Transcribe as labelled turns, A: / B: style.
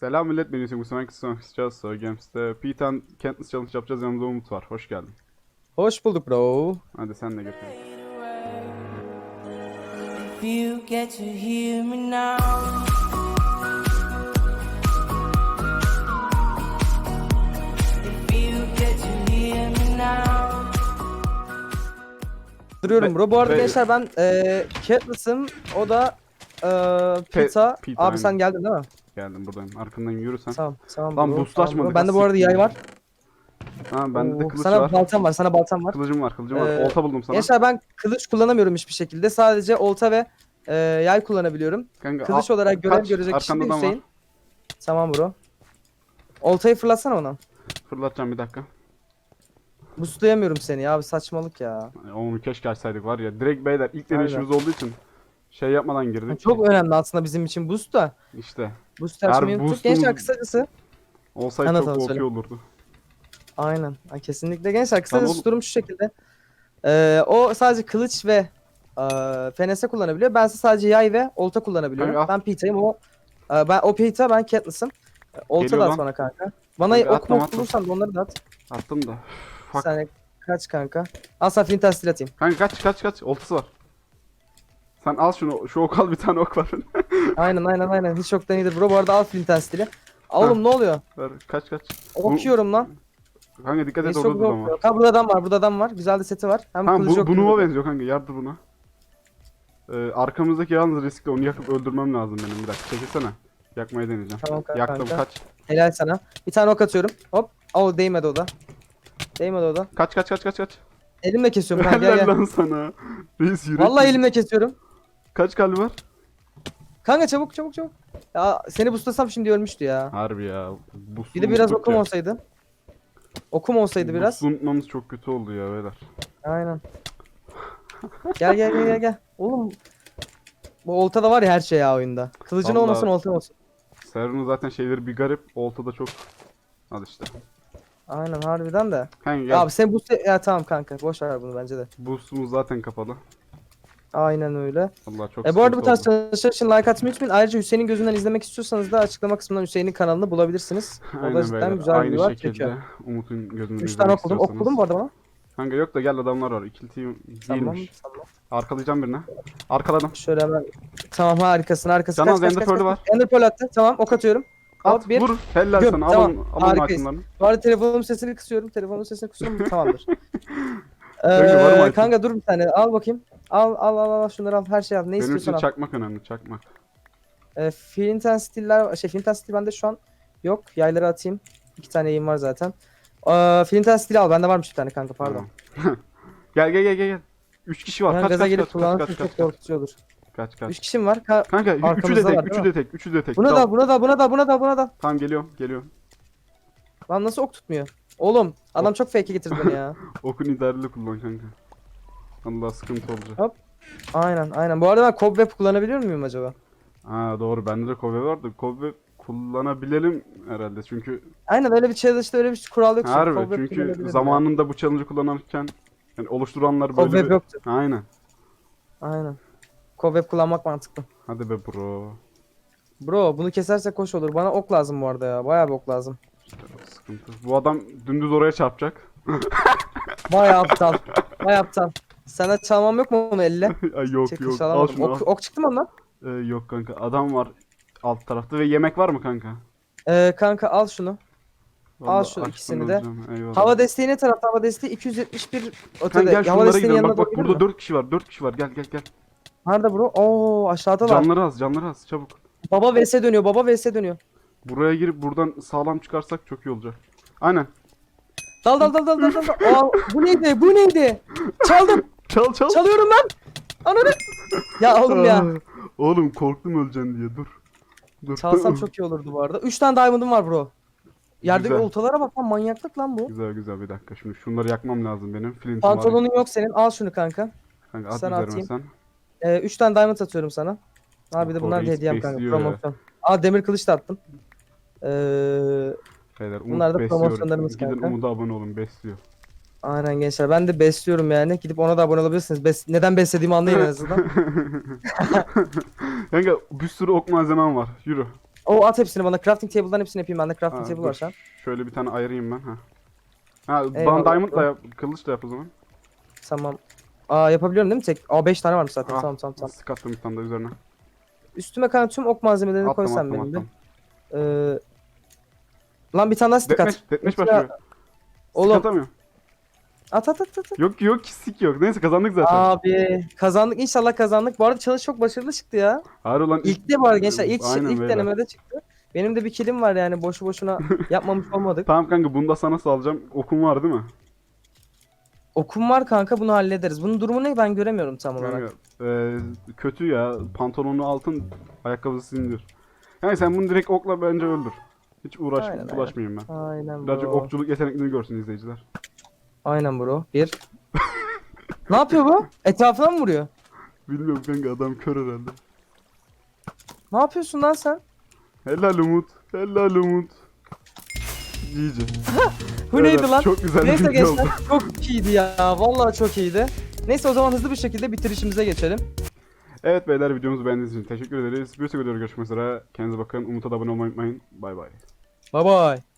A: Selam millet ben Yusuf Mustafa Kısım Kısacağız Soy Games'te Pitan Kentless Challenge yapacağız yanımda Umut var hoş geldin
B: Hoş bulduk bro.
A: Hadi sen de gir
C: If you get to hear me now, if you get to hear me now.
B: Duruyorum bro. Bu arada
A: be-
B: gençler ben eee Katniss'ım. O da eee Pita.
A: Pita,
B: Abi
A: aynen.
B: sen geldin değil mi?
A: Geldim buradayım arkandan yürürsen
B: Tamam tamam
A: Lan
B: bro.
A: boostlaşmadık,
B: tamam. Bende bu arada yay var.
A: Ha bende de kılıç
B: sana
A: var
B: baltam var. Sana baltam var.
A: Kılıcım var kılıcım var
B: Ee,
A: olta buldum sana
B: Gençler ben kılıç kullanamıyorum hiçbir şekilde. Sadece olta ve eee, yay kullanabiliyorum.
A: Kanka,
B: Kılıç
A: al-
B: olarak görev
A: kaç,
B: görecek kişi Hüseyin.
A: var.
B: Tamam bro. Oltayı fırlatsana ona.
A: Fırlatacağım bir dakika
B: Boostlayamıyorum seni ya abi saçmalık ya.
A: Onu keşke açsaydık var ya direkt beyler ilk deneyişimiz olduğu için Şey yapmadan girdik
B: Çok önemli aslında bizim için boost da.
A: İşte
B: Boost açmayı unuttuk.
A: boostumuz-
B: Gençler kısacası.
A: olsaydı
B: Anlat,
A: çok
B: söyle.
A: olurdu
B: Aynen. Ay, kesinlikle gençler kısacası
A: oğlum-
B: durum şu şekilde. Ee, o sadece kılıç ve e, fenese kullanabiliyor. Ben ise sadece yay ve olta kullanabiliyorum.
A: Kanka,
B: ben Pita'yım o e, ben o Pita ben Katniss'ım. E, Olta
A: Geliyor
B: da at
A: lan.
B: bana kanka. Bana
A: Kanka,
B: ok
A: atma,
B: mok
A: atma.
B: bulursan da onları da at.
A: Attım da Fuck.
B: saniye kaç kanka. Al sana flint and steel atayım.
A: Kanka kaç kaç kaç oltası var Sen al şunu şu ok al bir tane ok var
B: Aynen aynen aynen. Hiç yoktan iyidir bro. Bu arada al flint and steel'i. Oğlum ne oluyor?
A: Ver, kaç kaç
B: Okuyorum lan.
A: Kanka dikkat et
B: Neyse çok
A: orada da var.
B: okuyor. Ha burada adam var. Burada adam var. Güzel de seti var. Hem
A: Tamam
B: kılıcı
A: bu,
B: yok.
A: bu benziyor kanka yardır buna. Ee, arkamızdaki yalnız riskli onu yakıp öldürmem lazım benim bir dakika çekilsene. Yakmayı deneyeceğim.
B: Tamam kanka.
A: Yaktım kaç.
B: Helal sana. Bir tane ok atıyorum. Hop. Oo değmedi o da. Değmedi o da.
A: Kaç kaç kaç kaç kaç.
B: Elimle kesiyorum kanka gel
A: Helal
B: gel.
A: lan sana. Reis yürek.
B: Vallahi elimle kesiyorum.
A: Kaç kalbi var?
B: Kanka çabuk çabuk çabuk. Ya seni boostlasam şimdi ölmüştü ya.
A: Harbi ya. Bu
B: Bir de biraz okum olsaydı. Okum olsaydı biraz.
A: unutmamız çok kötü oldu ya beyler.
B: Aynen. Gel gel gel gel gel. Oğlum. Bu oltada var ya her şey ya oyunda. Kılıcın
A: Vallahi-
B: olmasın olta olsun.
A: Server'ın zaten şeyleri bir garip. Olta da çok. Al işte.
B: Aynen harbiden de.
A: Kanka gel.
B: Ya abi sen boost ya tamam kanka boş ver bunu bence de.
A: Boost'umuz zaten kapalı.
B: Aynen öyle.
A: Allah çok
B: E bu arada bu tarz çalışmalar için like atmayı unutmayın. Ayrıca Hüseyin'in gözünden izlemek istiyorsanız da açıklama kısmından Hüseyin'in kanalını bulabilirsiniz. O da
A: Aynen
B: cidden güzel
A: Aynı
B: videolar
A: şekilde
B: çekiyor.
A: Umut'un gözünü
B: 3 tane okudum. Okudun mu bu arada bana?
A: Kanka yok da gel adamlar var. İkili team
B: Tamam
A: değilmiş.
B: tamam.
A: Arkalayacağım birine. Arkaladım.
B: Şöyle hemen. Tamam harikasın harikasın.
A: Canan, Ender Pearl'ü var.
B: Ender Pearl attı. Tamam ok atıyorum.
A: At
B: bir.
A: vur. Helal
B: Göm,
A: sana.
B: tamam.
A: Alın, alın itemlerini.
B: Bu arada telefonumun sesini kısıyorum. Telefonumun sesini kısıyorum. Tamamdır. Ee, kanka dur bir tane. Al bakayım. Al al al al şunları al. Her şeyi al. Ne
A: Benim için
B: istiyorsan al.
A: çakmak önemli. Çakmak.
B: Ee, Flint and Steel'ler şey Flint and Steel bende şu an yok. Yayları atayım. İki tane yayım var zaten. Ee, Flint and Steel al. Bende varmış bir tane kanka pardon.
A: Tamam. gel gel gel gel gel. 3 kişi var.
B: Ben
A: Kaç
B: gaza
A: kaç
B: gelip
A: kaç kaç
B: kullanırsam
A: kaç
B: çok
A: kaç kaç
B: korkutucu olur.
A: kaç kaç.
B: Üç kişim var. Ka-
A: Kanka 3'ü de
B: Arkamızdalar,
A: tek,
B: değil
A: 3'ü
B: mi?
A: de tek, 3'ü de tek.
B: buna
A: Tamam.
B: da buna da buna da buna da buna da.
A: Tamam geliyorum, geliyorum.
B: Lan nasıl ok tutmuyor? Oğlum adam çok fake getirdi beni ya.
A: Okun idareli kullan kanka. Allah sıkıntı olacak.
B: Aynen aynen. Bu arada ben cobweb kullanabiliyor muyum acaba?
A: Ha doğru bende de kove vardı. Kove kullanabilelim herhalde çünkü
B: Aynen öyle bir challenge'da öyle bir kural yok.
A: harbi
B: Cobweb
A: çünkü zamanında bu challenge'ı kullanırken yani oluşturanlar böyle
B: Cobweb
A: bir...
B: yoktu.
A: Aynen.
B: Aynen. Cobweb kullanmak mantıklı.
A: Hadi be bro.
B: Bro bunu kesersek hoş olur. Bana ok lazım bu arada ya. Bayağı bir ok lazım.
A: İşte sıkıntı. Bu adam dümdüz oraya çarpacak.
B: Bayağı aptal. Bayağı aptal. Sana çalmam yok mu onu elle?
A: Ay yok
B: Çekil
A: yok. Al
B: çalamadım.
A: şunu al.
B: Ok, ok çıktı mı ondan?
A: Ee, yok kanka adam var alt tarafta ve yemek var mı kanka?
B: Ee, kanka al şunu.
A: Vallahi
B: şu
A: açtım
B: ikisini de.
A: eyvallah.
B: Hava desteği ne tarafta? Hava desteği 271
A: Kanka
B: ötede.
A: gel
B: Hava
A: şunlara
B: desteğinin
A: gidelim.
B: yanına
A: Bak bak
B: doğru
A: burada
B: gidelim mi?
A: 4 kişi var. 4 kişi var. Gel gel gel.
B: Nerede bro? Oo aşağıdalar.
A: Canları az, canları az. Çabuk.
B: Baba vs dönüyor. Baba vs dönüyor.
A: Buraya girip buradan sağlam çıkarsak çok iyi olacak. Aynen.
B: Dal dal dal dal dal dal. dal. Aa, bu neydi? Bu neydi? Çaldım.
A: Çal çal.
B: Çalıyorum lan. Ananı. Ya oğlum ya.
A: Oğlum korktum öleceksin diye. Dur. Dur.
B: Çalsam çok iyi olurdu bu arada. 3 tane diamond'ım var bro. Yerdeki
A: Güzel.
B: oltalara bak lan manyaklık lan bu.
A: Güzel güzel bir dakika. Şimdi şunları yakmam lazım benim. Flintim var.
B: Pantolonun yok senin. Al şunu kanka.
A: Kanka at üzerime
B: atayım.
A: sen.
B: 3 tane diamond atıyorum sana. Abi de bunlar hediyem kanka.
A: besliyor ya.
B: Promosyon. Aa demir kılıç da attım. Ee,
A: Beyler
B: Bunlar da
A: besliyor.
B: promosyonlarımız
A: Gidin
B: kanka.
A: Umut'a abone olun. Besliyor.
B: Aynen gençler. Ben de besliyorum yani. Gidip ona da abone olabilirsiniz. Bes- neden beslediğimi anlayın en azından.
A: kanka bir sürü ok malzemem var. Yürü.
B: O at hepsini bana. Crafting table'dan hepsini yapayım. Bende crafting
A: Ha,
B: table
A: dur.
B: var an.
A: Şöyle bir tane ayırayım ben. Ha. Ha,
B: Eyvallah.
A: bana diamond'la yap, kılıç da yap o zaman.
B: Tamam. Aa yapabiliyorum değil mi tek? Aa 5 tane varmış zaten.
A: Ah,
B: Tamam tamam tamam.
A: Sık attım bir tane de üzerine.
B: Üstüme kanka tüm ok malzemelerini
A: Attım
B: koysam
A: attım
B: benim de.
A: attım.
B: Ee, Lan bir tane daha stick at.
A: deathmatch
B: Mesela-
A: başlıyor. Stick
B: Oğlum
A: atamıyor.
B: At at at at. at.
A: Yok yok stick yok. Neyse kazandık zaten.
B: Abi kazandık inşallah kazandık. Bu arada çalış çok başarılı çıktı ya.
A: Hayır ulan
B: İlk de arada gençler ilk,
A: Aynen
B: ilk
A: beyler.
B: denemede çıktı. Benim de bir kilim var yani boşu boşuna yapmamış olmadık.
A: Tamam kanka bunu da sana salacağım. Okum var değil mi?
B: Okum var kanka bunu hallederiz. Bunun durumu ne ben göremiyorum tam olarak.
A: Kanka, e, kötü ya. Pantolonu altın, ayakkabısı sindir. Yani sen bunu direkt okla bence öldür. Hiç uğraş,
B: Aynen, aynen.
A: uğraşmayayım ben.
B: Aynen
A: Birazcık
B: bro.
A: okçuluk yeteneklerini görsün izleyiciler.
B: Aynen bro. Bir. ne yapıyor bu? Etrafına mı vuruyor?
A: Bilmiyorum kanka adam kör herhalde.
B: Ne yapıyorsun lan sen?
A: Helal Umut. Helal Umut. GG.
B: Bu neydi lan?
A: Çok güzel bir
B: Neyse
A: video
B: gençler
A: oldu.
B: çok iyiydi ya. Vallahi çok iyiydi. Neyse o zaman hızlı bir şekilde bitirişimize geçelim.
A: Evet beyler videomuzu beğendiğiniz için teşekkür ederiz. Bir sonraki videoda görüşmek üzere. Kendinize bakın. Umut'a da abone olmayı unutmayın. Bay bay.
B: Bye bye.